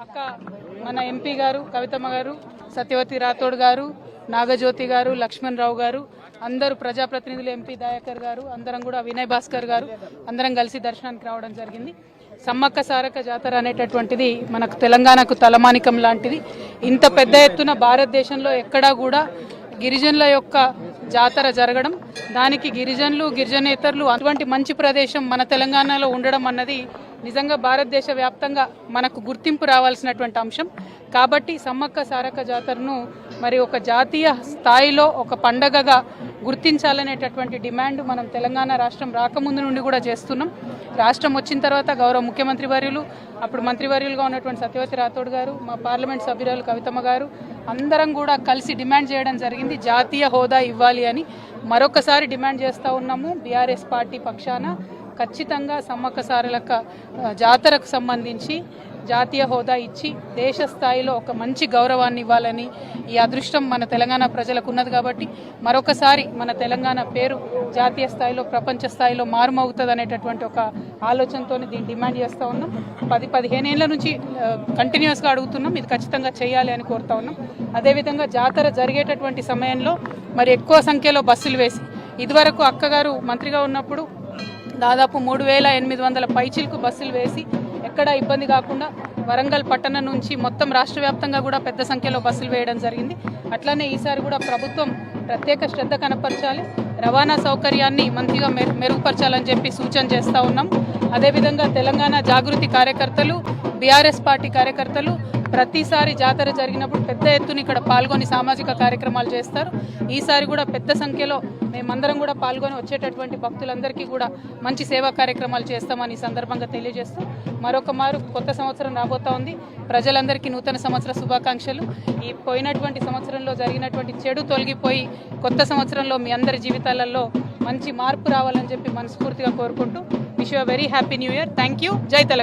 అక్క మన ఎంపీ గారు కవితమ్మ గారు సత్యవతి రాథోడ్ గారు నాగజ్యోతి గారు లక్ష్మణ్ రావు గారు అందరూ ప్రజాప్రతినిధులు ఎంపీ దయాకర్ గారు అందరం కూడా వినయ్ భాస్కర్ గారు అందరం కలిసి దర్శనానికి రావడం జరిగింది. సమ్మక్క సారక్క జాతర అనేటటువంటిది మనకు తెలంగాణకు తలమానికం లాంటిది. ఇంత పెద్ద ఎత్తున భారతదేశంలో ఎక్కడా కూడా గిరిజనుల యొక్క జాతర జరగడం దానికి గిరిజనులు గిరిజనేతరులు అటువంటి మంచి ప్రదేశం మన తెలంగాణలో ఉండడం అన్నది నిజంగా భారతదేశ వ్యాప్తంగా మనకు గుర్తింపు రావాల్సినటువంటి అంశం. కాబట్టి సమ్మక్క సారక్క జాతరను మరి ఒక జాతీయ స్థాయిలో ఒక పండగగా గుర్తించాలనేటటువంటి డిమాండ్ మనం తెలంగాణ రాష్ట్రం రాకముందు నుండి కూడా చేస్తున్నాం. రాష్ట్రం వచ్చిన తర్వాత గౌరవ ముఖ్యమంత్రి వర్యులు అప్పుడు మంత్రివర్యులుగా ఉన్నటువంటి సత్యవతి రాథోడ్ గారు మా పార్లమెంట్ సభ్యురాలు కవితమ్మ గారు అందరం కూడా కలిసి డిమాండ్ చేయడం జరిగింది. జాతీయ హోదా ఇవ్వాలి అని మరొకసారి డిమాండ్ చేస్తూ ఉన్నాము. బీఆర్ఎస్ పార్టీ పక్షాన ఖచ్చితంగా సమ్మక్క సారలక్క జాతరకు సంబంధించి జాతీయ హోదా ఇచ్చి దేశ స్థాయిలో ఒక మంచి గౌరవాన్ని ఇవ్వాలని ఈ అదృష్టం మన తెలంగాణ ప్రజలకు ఉన్నది కాబట్టి మరొకసారి మన తెలంగాణ పేరు జాతీయ స్థాయిలో ప్రపంచ స్థాయిలో మారుమవుతుంది అనేటటువంటి ఒక ఆలోచనతో దీన్ని డిమాండ్ చేస్తూ ఉన్నాం. పది పదిహేను ఏళ్ళ నుంచి కంటిన్యూస్గా అడుగుతున్నాం. ఇది ఖచ్చితంగా చేయాలి అని కోరుతా ఉన్నాం. అదేవిధంగా జాతర జరిగేటటువంటి సమయంలో మరి ఎక్కువ సంఖ్యలో బస్సులు వేసి ఇదివరకు అక్కగారు మంత్రిగా ఉన్నప్పుడు దాదాపు మూడు వేల ఎనిమిది వందల పైచిలకు బస్సులు వేసి ఎక్కడ ఇబ్బంది కాకుండా వరంగల్ పట్టణం నుంచి మొత్తం రాష్ట్ర వ్యాప్తంగా కూడా పెద్ద సంఖ్యలో బస్సులు వేయడం జరిగింది. అట్లనే ఈసారి కూడా ప్రభుత్వం ప్రత్యేక శ్రద్ధ కనపరచాలి. రవాణా సౌకర్యాన్ని మంచిగా మెరు మెరుగుపరచాలని చెప్పి సూచన చేస్తూ ఉన్నాం. అదేవిధంగా తెలంగాణ జాగృతి కార్యకర్తలు బీఆర్ఎస్ పార్టీ కార్యకర్తలు ప్రతిసారి జాతర జరిగినప్పుడు పెద్ద ఎత్తున ఇక్కడ పాల్గొని సామాజిక కార్యక్రమాలు చేస్తారు. ఈసారి కూడా పెద్ద సంఖ్యలో మేమందరం కూడా పాల్గొని వచ్చేటటువంటి భక్తులందరికీ కూడా మంచి సేవా కార్యక్రమాలు చేస్తామని సందర్భంగా తెలియజేస్తూ మరొక మారు కొత్త సంవత్సరం రాబోతా ఉంది. ప్రజలందరికీ నూతన సంవత్సర శుభాకాంక్షలు. ఈ పోయినటువంటి సంవత్సరంలో జరిగినటువంటి చెడు తొలగిపోయి కొత్త సంవత్సరంలో మీ అందరి జీవితాలలో మంచి మార్పు రావాలని చెప్పి మనస్ఫూర్తిగా కోరుకుంటూ wish you very happy new year thank you జై తెలంగాణ.